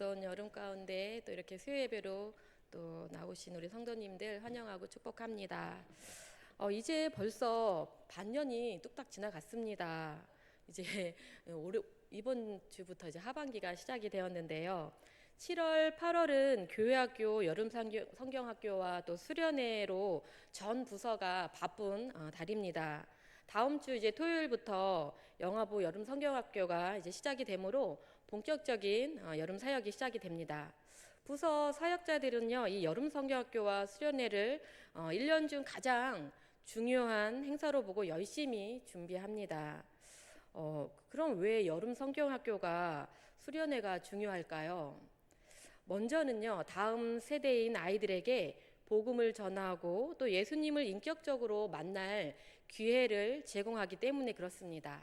무더운 여름 가운데 또 이렇게 수요 예배로 또 나오신 우리 성도님들 환영하고 축복합니다. 어, 이제 벌써 반년이 뚝딱 지나갔습니다. 이제 올해 이번 주부터 이제 하반기가 시작이 되었는데요. 7월, 8월은 교회학교 여름 성경- 성경학교와 또 수련회로 전 부서가 바쁜 어, 달입니다. 다음 주 이제 토요일부터 영화부 여름 성경학교가 이제 시작이 되므로 본격적인 어, 여름 사역이 시작이 됩니다. 부서 사역자들은요, 이 여름 성경학교와 수련회를 어, 1년 중 가장 중요한 행사로 보고 열심히 준비합니다. 어, 그럼 왜 여름 성경학교가 수련회가 중요할까요? 먼저는요, 다음 세대인 아이들에게 복음을 전하고 또 예수님을 인격적으로 만날 기회를 제공하기 때문에 그렇습니다.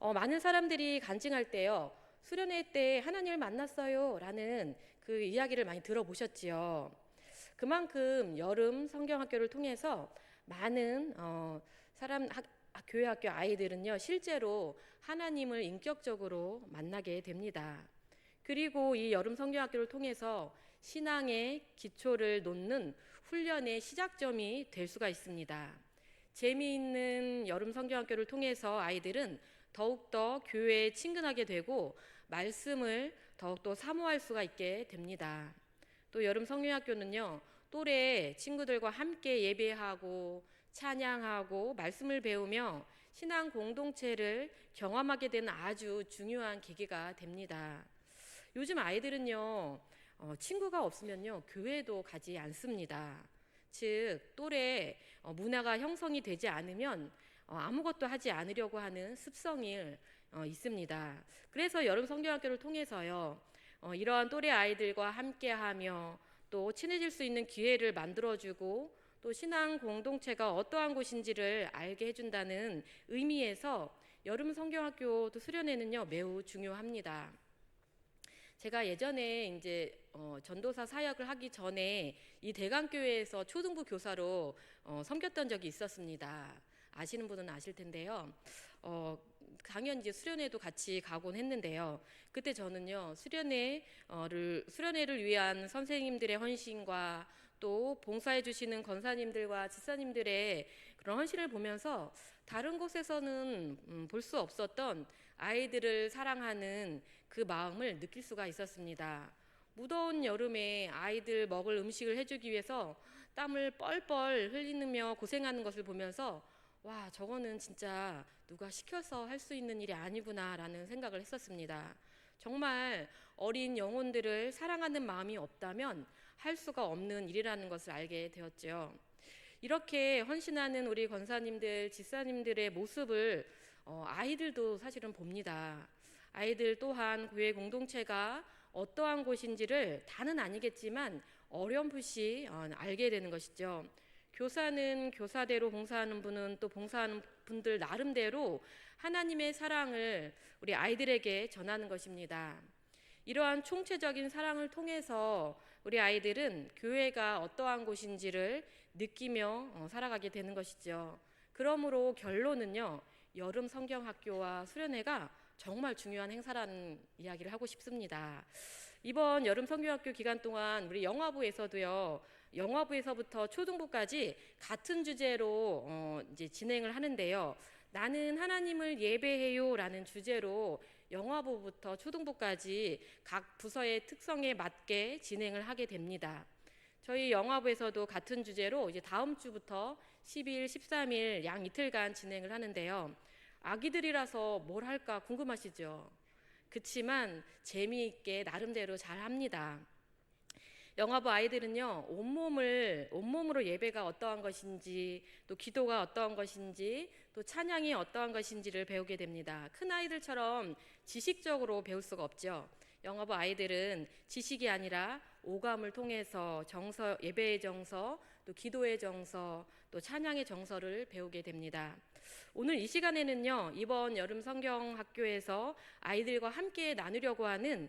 어, 많은 사람들이 간증할 때요, 수련회 때 하나님을 만났어요 라는 그 이야기를 많이 들어보셨지요. 그만큼 여름 성경학교를 통해서 많은 어, 사람 학, 학- 교회 학교 아이들은요 실제로 하나님을 인격적으로 만나게 됩니다. 그리고 이 여름 성경학교를 통해서 신앙의 기초를 놓는 훈련의 시작점이 될 수가 있습니다. 재미있는 여름 성경학교를 통해서 아이들은 더욱더 교회에 친근하게 되고 말씀을 더욱더 사모할 수가 있게 됩니다. 또 여름 성경학교는요, 또래 친구들과 함께 예배하고 찬양하고 말씀을 배우며 신앙 공동체를 경험하게 되는 아주 중요한 계기가 됩니다. 요즘 아이들은요, 어, 친구가 없으면요, 교회도 가지 않습니다. 즉, 또래 어, 문화가 형성이 되지 않으면 어, 아무것도 하지 않으려고 하는 습성이 어, 있습니다. 그래서 여름 성경학교를 통해서요, 어, 이러한 또래 아이들과 함께하며 또 친해질 수 있는 기회를 만들어주고 또 신앙 공동체가 어떠한 곳인지를 알게 해준다는 의미에서 여름 성경학교 또 수련회는요 매우 중요합니다. 제가 예전에 이제 어, 전도사 사역을 하기 전에 이 대강교회에서 초등부 교사로 어, 섬겼던 적이 있었습니다. 아시는 분은 아실 텐데요. 어, 당연 이제 수련회도 같이 가곤 했는데요. 그때 저는요 수련회를 수련회를 위한 선생님들의 헌신과 또 봉사해 주시는 권사님들과 집사님들의 그런 헌신을 보면서 다른 곳에서는 음, 볼수 없었던 아이들을 사랑하는 그 마음을 느낄 수가 있었습니다. 무더운 여름에 아이들 먹을 음식을 해주기 위해서 땀을 뻘뻘 흘리며 고생하는 것을 보면서 와, 저거는 진짜 누가 시켜서 할 수 있는 일이 아니구나라는 생각을 했었습니다. 정말 어린 영혼들을 사랑하는 마음이 없다면 할 수가 없는 일이라는 것을 알게 되었죠. 이렇게 헌신하는 우리 권사님들, 집사님들의 모습을 어, 아이들도 사실은 봅니다. 아이들 또한 교회 공동체가 어떠한 곳인지를 다는 아니겠지만 어렴풋이 어, 알게 되는 것이죠. 교사는 교사대로 봉사하는 분은 또 봉사하는 분들 나름대로 하나님의 사랑을 우리 아이들에게 전하는 것입니다. 이러한 총체적인 사랑을 통해서 우리 아이들은 교회가 어떠한 곳인지를 느끼며 어, 살아가게 되는 것이죠. 그러므로 결론은요, 여름 성경학교와 수련회가 정말 중요한 행사라는 이야기를 하고 싶습니다. 이번 여름 성경학교 기간 동안 우리 영화부에서도요, 영화부에서부터 초등부까지 같은 주제로 어, 이제 진행을 하는데요. 나는 하나님을 예배해요라는 주제로 영화부부터 초등부까지 각 부서의 특성에 맞게 진행을 하게 됩니다. 저희 영화부에서도 같은 주제로 이제 다음 주부터 10일, 13일 양 이틀간 진행을 하는데요. 아기들이라서 뭘 할까 궁금하시죠? 그치만 재미있게 나름대로 잘 합니다. 영화부 아이들은요 온몸을 온몸으로 예배가 어떠한 것인지 또 기도가 어떠한 것인지 또 찬양이 어떠한 것인지를 배우게 됩니다. 큰 아이들처럼 지식적으로 배울 수가 없죠. 영화부 아이들은 지식이 아니라 오감을 통해서 정서 예배의 정서 또 기도의 정서 또 찬양의 정서를 배우게 됩니다. 오늘 이 시간에는요 이번 여름 성경 학교에서 아이들과 함께 나누려고 하는 나-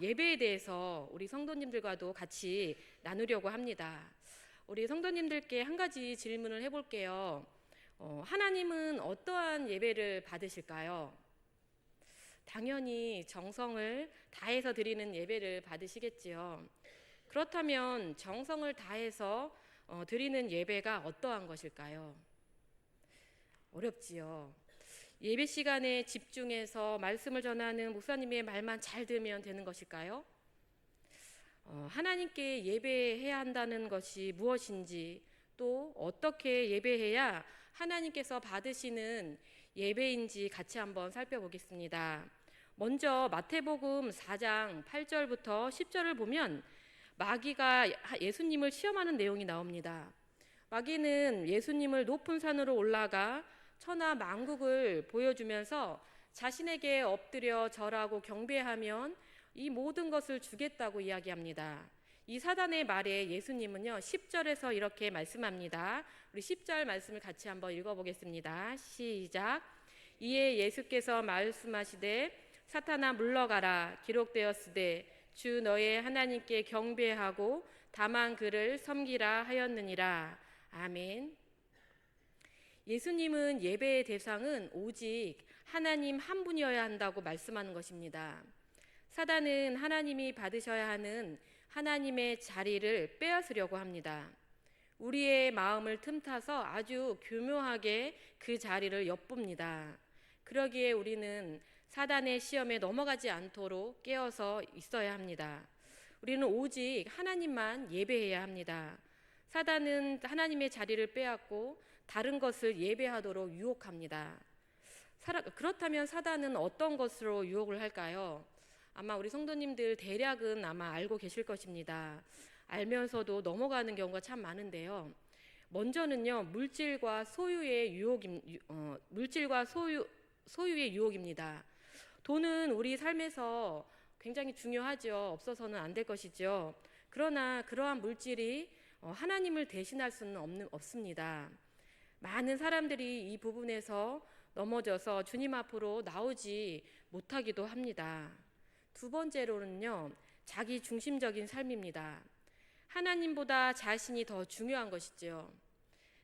예배에 대해서 우리 성도님들과도 같이 나누려고 합니다. 우리 성도님들께 한 가지 질문을 해볼게요. 어, 하나님은 어떠한 예배를 받으실까요? 당연히 정성을 다해서 드리는 예배를 받으시겠지요. 그렇다면 정성을 다해서 어, 드리는 예배가 어떠한 것일까요? 어렵지요. 예배 시간에 집중해서 말씀을 전하는 목사님의 말만 잘 들으면 되는 것일까요? 어, 하나님께 예배해야 한다는 것이 무엇인지 또 어떻게 예배해야 하나님께서 받으시는 예배인지 같이 한번 살펴보겠습니다. 먼저 마태복음 4장 8절부터 10절을 보면 마귀가 예수님을 시험하는 내용이 나옵니다. 마귀는 예수님을 높은 산으로 올라가 천하 만국을 보여주면서 자신에게 엎드려 절하고 경배하면 이 모든 것을 주겠다고 이야기합니다. 이 사단의 말에 예수님은요, 10절에서 이렇게 말씀합니다. 우리 10절 말씀을 같이 한번 읽어보겠습니다. 시작. 이에 예수께서 말씀하시되 사탄아 물러가라 기록되었으되 주 너의 하나님께 경배하고 다만 그를 섬기라 하였느니라. 아멘. 예수님은 예배의 대상은 오직 하나님 한 분이어야 한다고 말씀하는 것입니다. 사단은 하나님이 받으셔야 하는 하나님의 자리를 빼앗으려고 합니다. 우리의 마음을 틈타서 아주 교묘하게 그 자리를 엿봅니다. 그러기에 우리는 사단의 시험에 넘어가지 않도록 깨어서 있어야 합니다. 우리는 오직 하나님만 예배해야 합니다. 사단은 하나님의 자리를 빼앗고 다른 것을 예배하도록 유혹합니다. 그렇다면 사단은 어떤 것으로 유혹을 할까요? 아마 우리 성도님들 대략은 아마 알고 계실 것입니다. 알면서도 넘어가는 경우가 참 많은데요. 먼저는요 물질과 소유의 유혹, 어, 물질과 소유 소유의 유혹입니다. 돈은 우리 삶에서 굉장히 중요하죠. 없어서는 안 될 것이죠. 그러나 그러한 물질이 어, 하나님을 대신할 수는 없는, 없습니다. 많은 사람들이 이 부분에서 넘어져서 주님 앞으로 나오지 못하기도 합니다. 두 번째로는요, 자기 중심적인 삶입니다. 하나님보다 자신이 더 중요한 것이죠.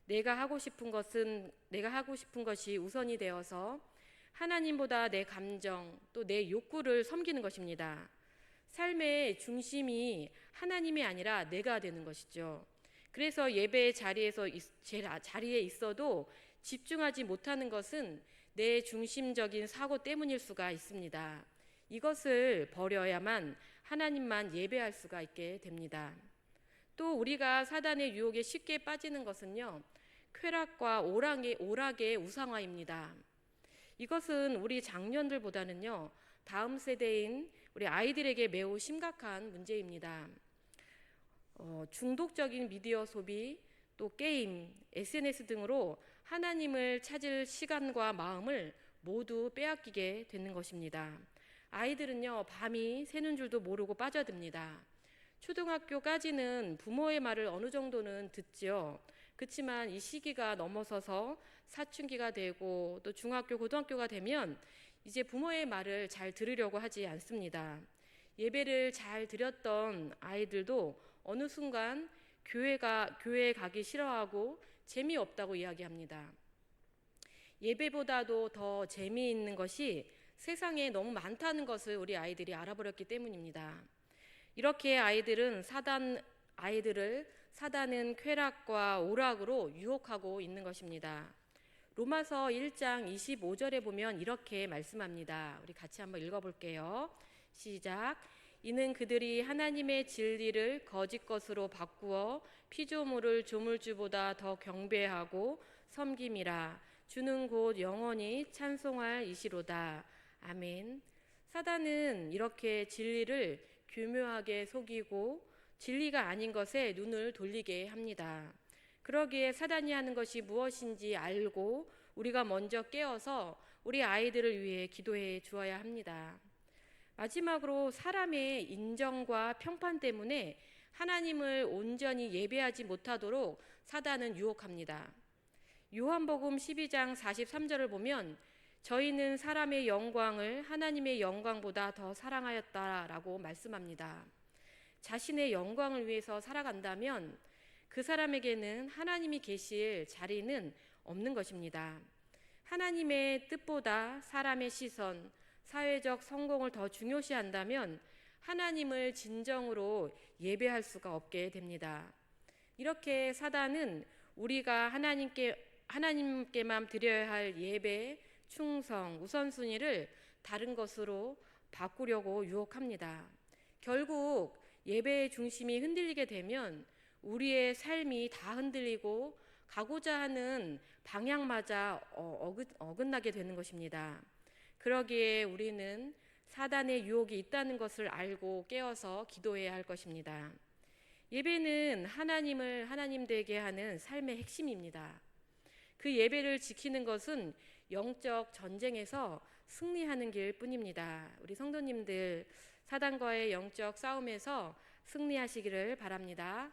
내가 하고 싶은 것은 내가 하고 싶은 것이 우선이 되어서 하나님보다 내 감정 또 내 욕구를 섬기는 것입니다. 삶의 중심이 하나님이 아니라 내가 되는 것이죠. 그래서 예배 자리에서 자리에 있어도 집중하지 못하는 것은 내 중심적인 사고 때문일 수가 있습니다. 이것을 버려야만 하나님만 예배할 수가 있게 됩니다. 또 우리가 사단의 유혹에 쉽게 빠지는 것은요. 쾌락과 오락의, 오락의 우상화입니다. 이것은 우리 장년들보다는요. 다음 세대인 우리 아이들에게 매우 심각한 문제입니다. 어, 중독적인 미디어 소비, 또 게임, SNS 등으로 하나님을 찾을 시간과 마음을 모두 빼앗기게 되는 것입니다. 아이들은요, 밤이 새는 줄도 모르고 빠져듭니다. 초등학교까지는 부모의 말을 어느 정도는 듣지요. 그렇지만 이 시기가 넘어서서 사춘기가 되고 또 중학교, 고등학교가 되면 이제 부모의 말을 잘 들으려고 하지 않습니다. 예배를 잘 드렸던 아이들도 어느 순간 교회가 교회에 가기 싫어하고 재미없다고 이야기합니다. 예배보다도 더 재미있는 것이 세상에 너무 많다는 것을 우리 아이들이 알아버렸기 때문입니다. 이렇게 아이들은 사단 아이들을 사단은 쾌락과 오락으로 유혹하고 있는 것입니다. 로마서 1장 25절에 보면 이렇게 말씀합니다. 우리 같이 한번 읽어 볼게요. 시작. 이는 그들이 하나님의 진리를 거짓 것으로 바꾸어 피조물을 조물주보다 더 경배하고 섬김이라 주는 곧 영원히 찬송할 이시로다. 아멘. 사단은 이렇게 진리를 교묘하게 속이고 진리가 아닌 것에 눈을 돌리게 합니다. 그러기에 사단이 하는 것이 무엇인지 알고 우리가 먼저 깨어서 우리 아이들을 위해 기도해 주어야 합니다. 마지막으로 사람의 인정과 평판 때문에 하나님을 온전히 예배하지 못하도록 사단은 유혹합니다. 요한복음 12장 43절을 보면 저희는 사람의 영광을 하나님의 영광보다 더 사랑하였다라고 말씀합니다. 자신의 영광을 위해서 살아간다면 그 사람에게는 하나님이 계실 자리는 없는 것입니다. 하나님의 뜻보다 사람의 시선, 사회적 성공을 더 중요시한다면 하나님을 진정으로 예배할 수가 없게 됩니다. 이렇게 사단은 우리가 하나님께 하나님께만 드려야 할 예배, 충성, 우선순위를 다른 것으로 바꾸려고 유혹합니다. 결국 예배의 중심이 흔들리게 되면 우리의 삶이 다 흔들리고 가고자 하는 방향마저 어, 어긋, 어긋나게 되는 것입니다. 그러기에 우리는 사단의 유혹이 있다는 것을 알고 깨어서 기도해야 할 것입니다. 예배는 하나님을 하나님 되게 하는 삶의 핵심입니다. 그 예배를 지키는 것은 영적 전쟁에서 승리하는 길 뿐입니다. 우리 성도님들 사단과의 영적 싸움에서 승리하시기를 바랍니다.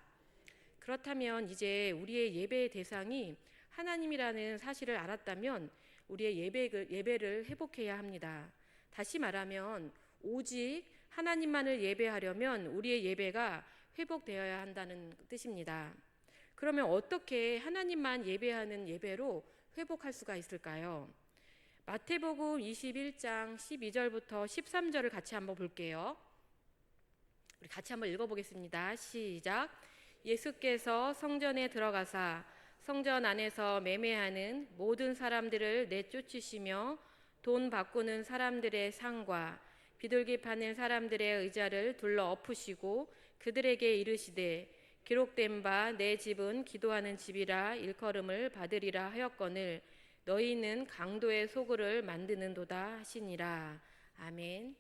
그렇다면 이제 우리의 예배의 대상이 하나님이라는 사실을 알았다면 우리의 예배를, 예배를 회복해야 합니다. 다시 말하면 오직 하나님만을 예배하려면 우리의 예배가 회복되어야 한다는 뜻입니다. 그러면 어떻게 하나님만 예배하는 예배로 회복할 수가 있을까요? 마태복음 21장 12절부터 13절을 같이 한번 볼게요. 우리 같이 한번 읽어보겠습니다. 시작. 예수께서 성전에 들어가사 성전 안에서 매매하는 모든 사람들을 내쫓으시며 돈 바꾸는 사람들의 상과 비둘기 파는 사람들의 의자를 둘러 엎으시고 그들에게 이르시되 기록된 바 내 집은 기도하는 집이라 일컬음을 받으리라 하였거늘 너희는 강도의 소굴을 만드는도다 하시니라 아멘.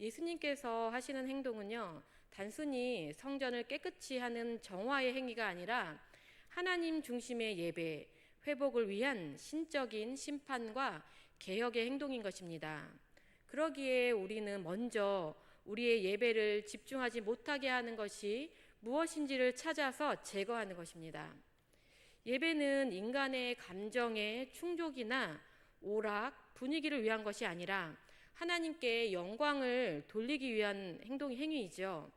예수님께서 하시는 행동은요 단순히 성전을 깨끗이 하는 정화의 행위가 아니라 하나님 중심의 예배 회복을 위한 신적인 심판과 개혁의 행동인 것입니다. 그러기에 우리는 먼저 우리의 예배를 집중하지 못하게 하는 것이 무엇인지를 찾아서 제거하는 것입니다. 예배는 인간의 감정의 충족이나 오락, 분위기를 위한 것이 아니라 하나님께 영광을 돌리기 위한 행동 행위이죠.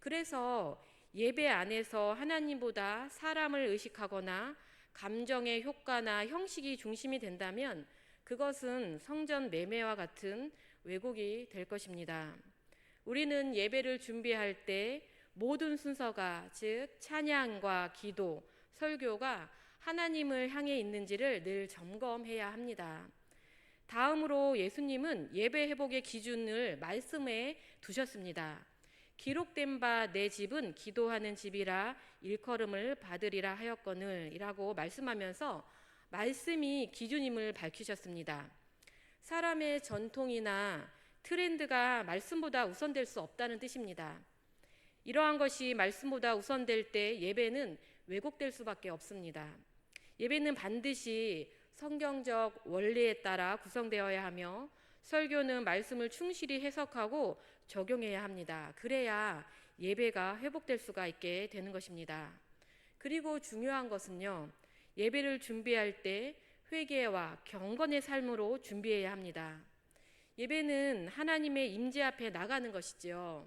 그래서 예배 안에서 하나님보다 사람을 의식하거나 감정의 효과나 형식이 중심이 된다면 그것은 성전 매매와 같은 왜곡이 될 것입니다. 우리는 예배를 준비할 때 모든 순서가 즉 찬양과 기도, 설교가 하나님을 향해 있는지를 늘 점검해야 합니다. 다음으로 예수님은 예배 회복의 기준을 말씀에 두셨습니다. 기록된 바 내 집은 기도하는 집이라 일컬음을 받으리라 하였거늘이라고 말씀하면서 말씀이 기준임을 밝히셨습니다. 사람의 전통이나 트렌드가 말씀보다 우선될 수 없다는 뜻입니다. 이러한 것이 말씀보다 우선될 때 예배는 왜곡될 수밖에 없습니다. 예배는 반드시 성경적 원리에 따라 구성되어야 하며 설교는 말씀을 충실히 해석하고 적용해야 합니다. 그래야 예배가 회복될 수가 있게 되는 것입니다. 그리고 중요한 것은요. 예배를 준비할 때 회개와 경건의 삶으로 준비해야 합니다. 예배는 하나님의 임재 앞에 나가는 것이지요.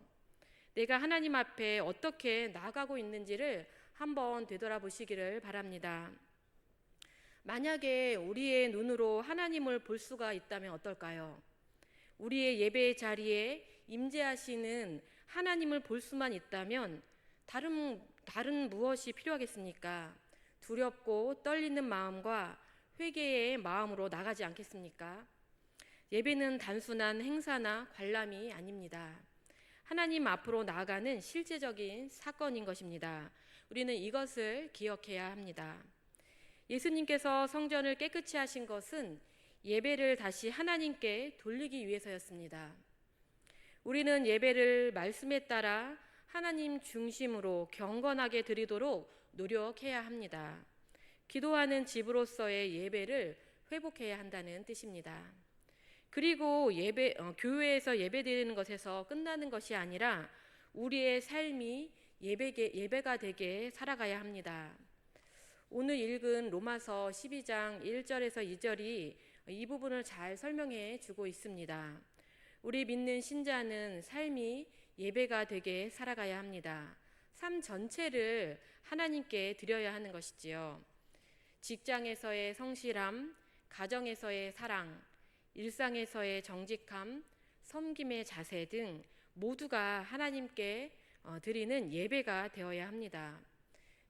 내가 하나님 앞에 어떻게 나가고 있는지를 한번 되돌아보시기를 바랍니다. 만약에 우리의 눈으로 하나님을 볼 수가 있다면 어떨까요? 우리의 예배 자리에 임재하시는 하나님을 볼 수만 있다면 다른 다른 무엇이 필요하겠습니까? 두렵고 떨리는 마음과 회개의 마음으로 나가지 않겠습니까? 예배는 단순한 행사나 관람이 아닙니다. 하나님 앞으로 나아가는 실제적인 사건인 것입니다. 우리는 이것을 기억해야 합니다. 예수님께서 성전을 깨끗이 하신 것은 예배를 다시 하나님께 돌리기 위해서였습니다. 우리는 예배를 말씀에 따라 하나님 중심으로 경건하게 드리도록 노력해야 합니다. 기도하는 집으로서의 예배를 회복해야 한다는 뜻입니다. 그리고 예배 어, 교회에서 예배드리는 것에서 끝나는 것이 아니라 우리의 삶이 예배게, 예배가 되게 살아가야 합니다. 오늘 읽은 로마서 12장 1절에서 2절이 이 부분을 잘 설명해 주고 있습니다. 우리 믿는 신자는 삶이 예배가 되게 살아가야 합니다. 삶 전체를 하나님께 드려야 하는 것이지요. 직장에서의 성실함, 가정에서의 사랑, 일상에서의 정직함, 섬김의 자세 등 모두가 하나님께 어, 드리는 예배가 되어야 합니다.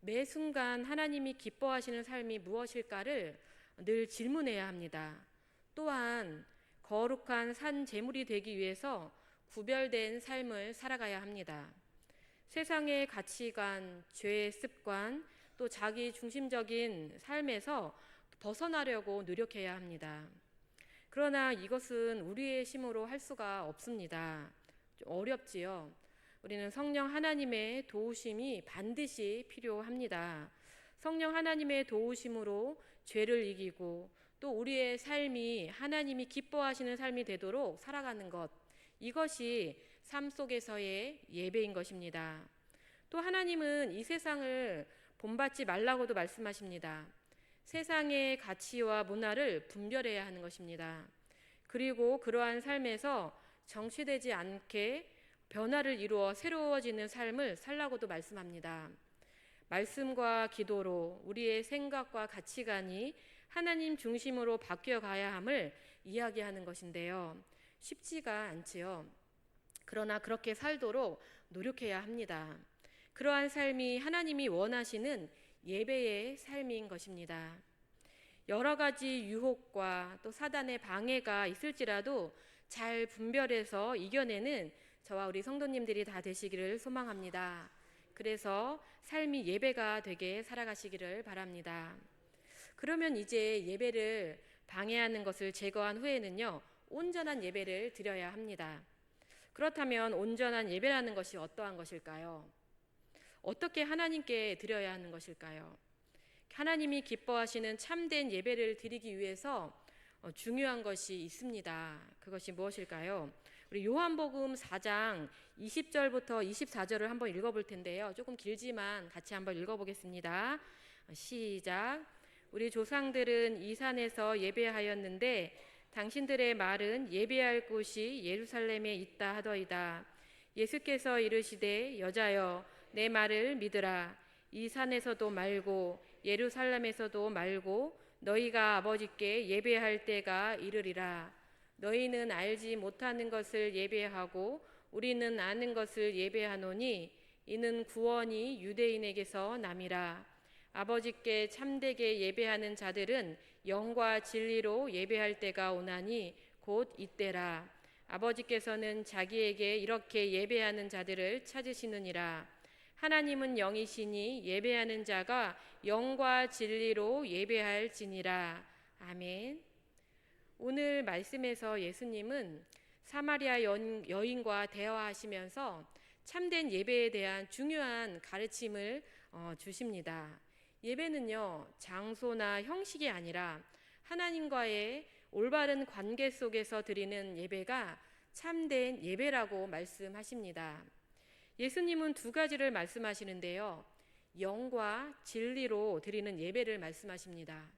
매 순간 하나님이 기뻐하시는 삶이 무엇일까를 늘 질문해야 합니다. 또한 거룩한 산 제물이 되기 위해서 구별된 삶을 살아가야 합니다. 세상의 가치관, 죄의 습관, 또 자기 중심적인 삶에서 벗어나려고 노력해야 합니다. 그러나 이것은 우리의 힘으로 할 수가 없습니다. 좀 어렵지요. 우리는 성령 하나님의 도우심이 반드시 필요합니다. 성령 하나님의 도우심으로 죄를 이기고 또 우리의 삶이 하나님이 기뻐하시는 삶이 되도록 살아가는 것. 이것이 삶 속에서의 예배인 것입니다. 또 하나님은 이 세상을 본받지 말라고도 말씀하십니다. 세상의 가치와 문화를 분별해야 하는 것입니다. 그리고 그러한 삶에서 정체되지 않게 변화를 이루어 새로워지는 삶을 살라고도 말씀합니다. 말씀과 기도로 우리의 생각과 가치관이 하나님 중심으로 바뀌어 가야 함을 이야기하는 것인데요. 쉽지가 않지요. 그러나 그렇게 살도록 노력해야 합니다. 그러한 삶이 하나님이 원하시는 예배의 삶인 것입니다. 여러 가지 유혹과 또 사단의 방해가 있을지라도 잘 분별해서 이겨내는 저와 우리 성도님들이 다 되시기를 소망합니다. 그래서 삶이 예배가 되게 살아가시기를 바랍니다. 그러면 이제 예배를 방해하는 것을 제거한 후에는요, 온전한 예배를 드려야 합니다. 그렇다면 온전한 예배라는 것이 어떠한 것일까요? 어떻게 하나님께 드려야 하는 것일까요? 하나님이 기뻐하시는 참된 예배를 드리기 위해서 어, 중요한 것이 있습니다. 그것이 무엇일까요? 우리 요한복음 4장 20절부터 24절을 한번 읽어볼 텐데요. 조금 길지만 같이 한번 읽어보겠습니다. 어, 시작. 우리 조상들은 이 산에서 예배하였는데 당신들의 말은 예배할 곳이 예루살렘에 있다 하더이다. 예수께서 이르시되 여자여 내 말을 믿으라. 이 산에서도 말고 예루살렘에서도 말고 너희가 아버지께 예배할 때가 이르리라. 너희는 알지 못하는 것을 예배하고 우리는 아는 것을 예배하노니 이는 구원이 유대인에게서 남이라. 아버지께 참되게 예배하는 자들은 영과 진리로 예배할 때가 오나니 곧 이때라. 아버지께서는 자기에게 이렇게 예배하는 자들을 찾으시느니라. 하나님은 영이시니 예배하는 자가 영과 진리로 예배할지니라. 아멘. 오늘 말씀에서 예수님은 사마리아 여인과 대화하시면서 참된 예배에 대한 중요한 가르침을 어, 주십니다. 예배는요, 장소나 형식이 아니라 하나님과의 올바른 관계 속에서 드리는 예배가 참된 예배라고 말씀하십니다. 예수님은 두 가지를 말씀하시는데요. 영과 진리로 드리는 예배를 말씀하십니다.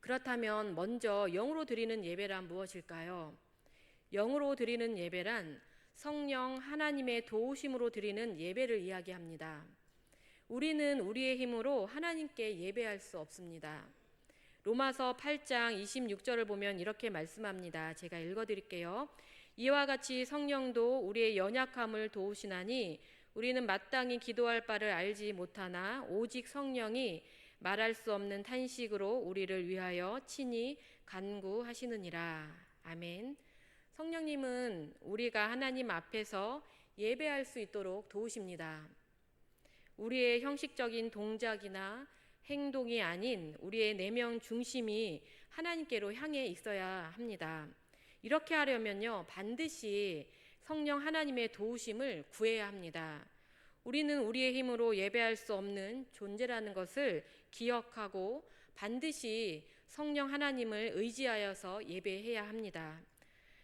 그렇다면 먼저 영으로 드리는 예배란 무엇일까요? 영으로 드리는 예배란 성령 하나님의 도우심으로 드리는 예배를 이야기합니다. 우리는 우리의 힘으로 하나님께 예배할 수 없습니다. 로마서 8장 26절을 보면 이렇게 말씀합니다. 제가 읽어 드릴게요. 이와 같이 성령도 우리의 연약함을 도우시나니 우리는 마땅히 기도할 바를 알지 못하나 오직 성령이 말할 수 없는 탄식으로 우리를 위하여 친히 간구하시느니라. 아멘. 성령님은 우리가 하나님 앞에서 예배할 수 있도록 도우십니다. 우리의 형식적인 동작이나 행동이 아닌 우리의 내면 중심이 하나님께로 향해 있어야 합니다. 이렇게 하려면요, 반드시 성령 하나님의 도우심을 구해야 합니다. 우리는 우리의 힘으로 예배할 수 없는 존재라는 것을 기억하고 반드시 성령 하나님을 의지하여서 예배해야 합니다.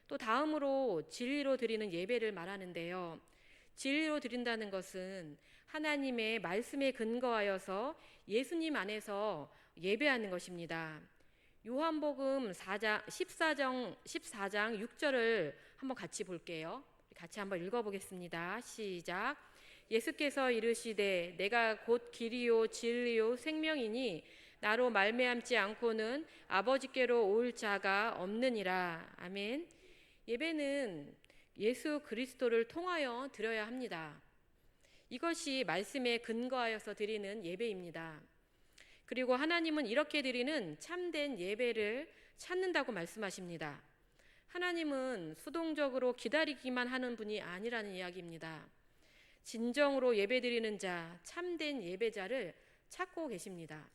또 다음으로 진리로 드리는 예배를 말하는데요. 진리로 드린다는 것은 하나님의 말씀에 근거하여서 예수님 안에서 예배하는 것입니다. 요한복음 4장 14장 14장 6절을 한번 같이 볼게요. 같이 한번 읽어 보겠습니다. 시작. 예수께서 이르시되 내가 곧 길이요 진리요 생명이니 나로 말미암지 않고는 아버지께로 올 자가 없느니라. 아멘. 예배는 예수 그리스도를 통하여 드려야 합니다. 이것이 말씀에 근거하여서 드리는 예배입니다. 그리고 하나님은 이렇게 드리는 참된 예배를 찾는다고 말씀하십니다. 하나님은 수동적으로 기다리기만 하는 분이 아니라는 이야기입니다. 진정으로 예배드리는 자, 참된 예배자를 찾고 계십니다.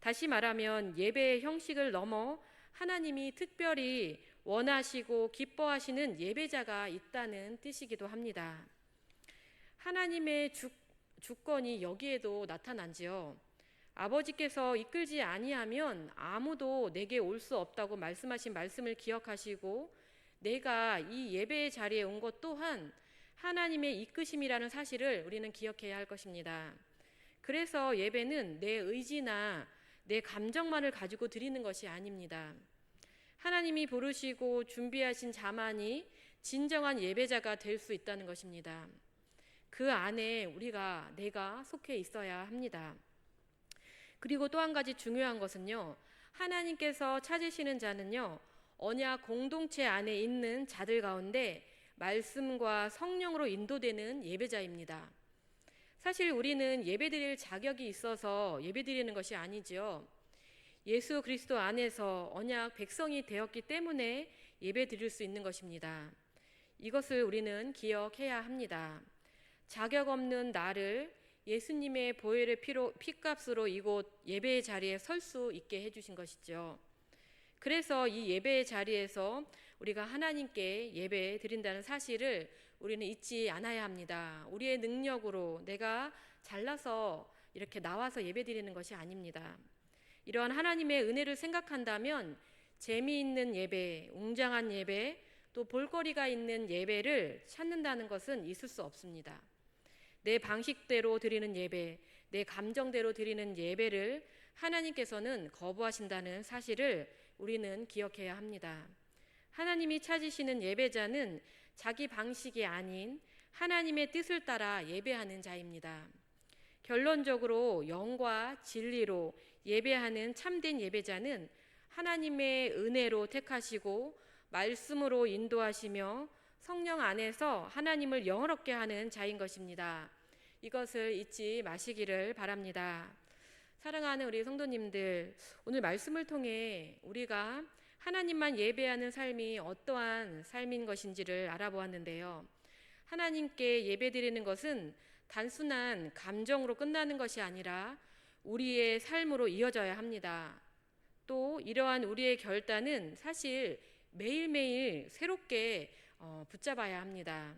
다시 말하면 예배의 형식을 넘어 하나님이 특별히 원하시고 기뻐하시는 예배자가 있다는 뜻이기도 합니다. 하나님의 주, 주권이 여기에도 나타난지요. 아버지께서 이끌지 아니하면 아무도 내게 올 수 없다고 말씀하신 말씀을 기억하시고 내가 이 예배의 자리에 온 것 또한 하나님의 이끄심이라는 사실을 우리는 기억해야 할 것입니다. 그래서 예배는 내 의지나 내 감정만을 가지고 드리는 것이 아닙니다. 하나님이 부르시고 준비하신 자만이 진정한 예배자가 될 수 있다는 것입니다. 그 안에 우리가 내가 속해 있어야 합니다. 그리고 또 한 가지 중요한 것은요. 하나님께서 찾으시는 자는요. 언약 공동체 안에 있는 자들 가운데 말씀과 성령으로 인도되는 예배자입니다. 사실 우리는 예배드릴 자격이 있어서 예배드리는 것이 아니지요. 예수 그리스도 안에서 언약 백성이 되었기 때문에 예배 드릴 수 있는 것입니다. 이것을 우리는 기억해야 합니다. 자격 없는 나를 예수님의 보혈의 피로 피값으로 이곳 예배의 자리에 설 수 있게 해 주신 것이죠. 그래서 이 예배의 자리에서 우리가 하나님께 예배 드린다는 사실을 우리는 잊지 않아야 합니다. 우리의 능력으로 내가 잘나서 이렇게 나와서 예배 드리는 것이 아닙니다. 이러한 하나님의 은혜를 생각한다면 재미있는 예배, 웅장한 예배, 또 볼거리가 있는 예배를 찾는다는 것은 있을 수 없습니다. 내 방식대로 드리는 예배, 내 감정대로 드리는 예배를 하나님께서는 거부하신다는 사실을 우리는 기억해야 합니다. 하나님이 찾으시는 예배자는 자기 방식이 아닌 하나님의 뜻을 따라 예배하는 자입니다. 결론적으로 영과 진리로 예배하는 참된 예배자는 하나님의 은혜로 택하시고 말씀으로 인도하시며 성령 안에서 하나님을 영어롭게 하는 자인 것입니다. 이것을 잊지 마시기를 바랍니다. 사랑하는 우리 성도님들, 오늘 말씀을 통해 우리가 하나님만 예배하는 삶이 어떠한 삶인 것인지를 알아보았는데요. 하나님께 예배드리는 것은 단순한 감정으로 끝나는 것이 아니라 우리의 삶으로 이어져야 합니다. 또 이러한 우리의 결단은 사실 매일매일 새롭게 어, 붙잡아야 합니다.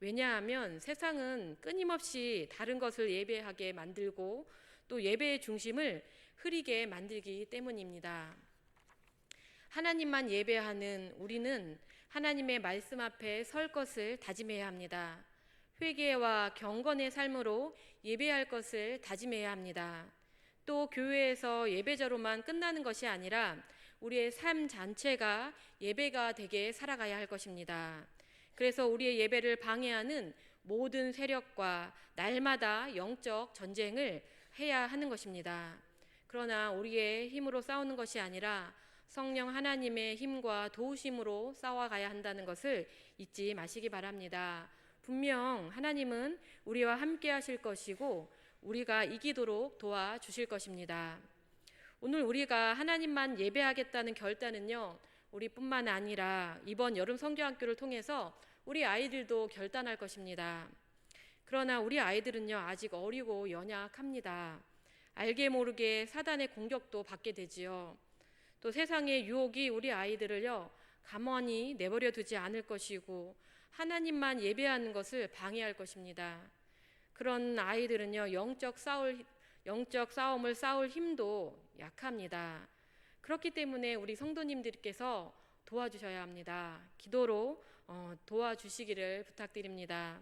왜냐하면 세상은 끊임없이 다른 것을 예배하게 만들고 또 예배의 중심을 흐리게 만들기 때문입니다. 하나님만 예배하는 우리는 하나님의 말씀 앞에 설 것을 다짐해야 합니다. 회개와 경건의 삶으로 예배할 것을 다짐해야 합니다. 또 교회에서 예배자로만 끝나는 것이 아니라 우리의 삶 전체가 예배가 되게 살아가야 할 것입니다. 그래서 우리의 예배를 방해하는 모든 세력과 날마다 영적 전쟁을 해야 하는 것입니다. 그러나 우리의 힘으로 싸우는 것이 아니라 성령 하나님의 힘과 도우심으로 싸워가야 한다는 것을 잊지 마시기 바랍니다. 분명 하나님은 우리와 함께 하실 것이고 우리가 이기도록 도와주실 것입니다. 오늘 우리가 하나님만 예배하겠다는 결단은요, 우리뿐만 아니라 이번 여름 성교학교를 통해서 우리 아이들도 결단할 것입니다. 그러나 우리 아이들은요, 아직 어리고 연약합니다. 알게 모르게 사단의 공격도 받게 되지요. 또 세상의 유혹이 우리 아이들을요, 가만히 내버려 두지 않을 것이고, 하나님만 예배하는 것을 방해할 것입니다. 그런 아이들은요, 영적 싸울, 영적 싸움을 싸울 힘도 약합니다. 그렇기 때문에 우리 성도님들께서 도와주셔야 합니다. 기도로 어, 도와주시기를 부탁드립니다.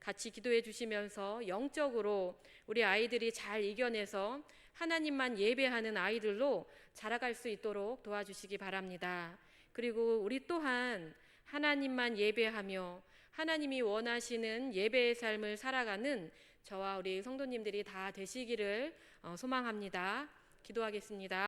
같이 기도해 주시면서 영적으로 우리 아이들이 잘 이겨내서 하나님만 예배하는 아이들로 자라갈 수 있도록 도와주시기 바랍니다. 그리고 우리 또한 하나님만 예배하며 하나님이 원하시는 예배의 삶을 살아가는 저와 우리 성도님들이 다 되시기를 어, 소망합니다. 기도하겠습니다.